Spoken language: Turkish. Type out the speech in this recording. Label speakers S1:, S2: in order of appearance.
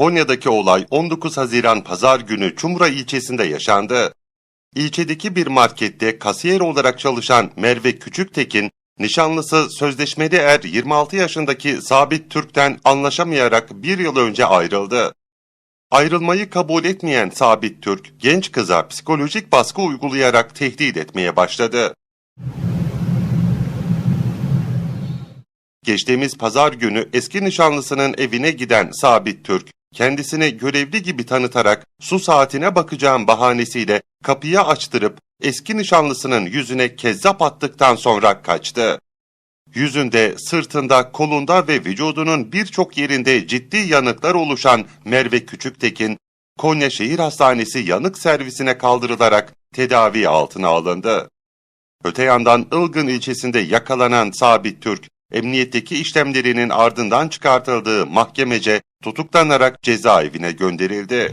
S1: Konya'daki olay 19 Haziran Pazar günü Çumra ilçesinde yaşandı. İlçedeki bir markette kasiyer olarak çalışan Merve Küçüktekin, nişanlısı sözleşmeli er 26 yaşındaki Sabit Türk'ten anlaşamayarak bir yıl önce ayrıldı. Ayrılmayı kabul etmeyen Sabit Türk, genç kıza psikolojik baskı uygulayarak tehdit etmeye başladı. Geçtiğimiz pazar günü eski nişanlısının evine giden Sabit Türk, kendisini görevli gibi tanıtarak su saatine bakacağım bahanesiyle kapıyı açtırıp eski nişanlısının yüzüne kezzap attıktan sonra kaçtı. Yüzünde, sırtında, kolunda ve vücudunun birçok yerinde ciddi yanıklar oluşan Merve Küçüktekin, Konya Şehir Hastanesi yanık servisine kaldırılarak tedavi altına alındı. Öte yandan Ilgın ilçesinde yakalanan Sabit Türk, emniyetteki işlemlerinin ardından çıkartıldığı mahkemece tutuklanarak cezaevine gönderildi.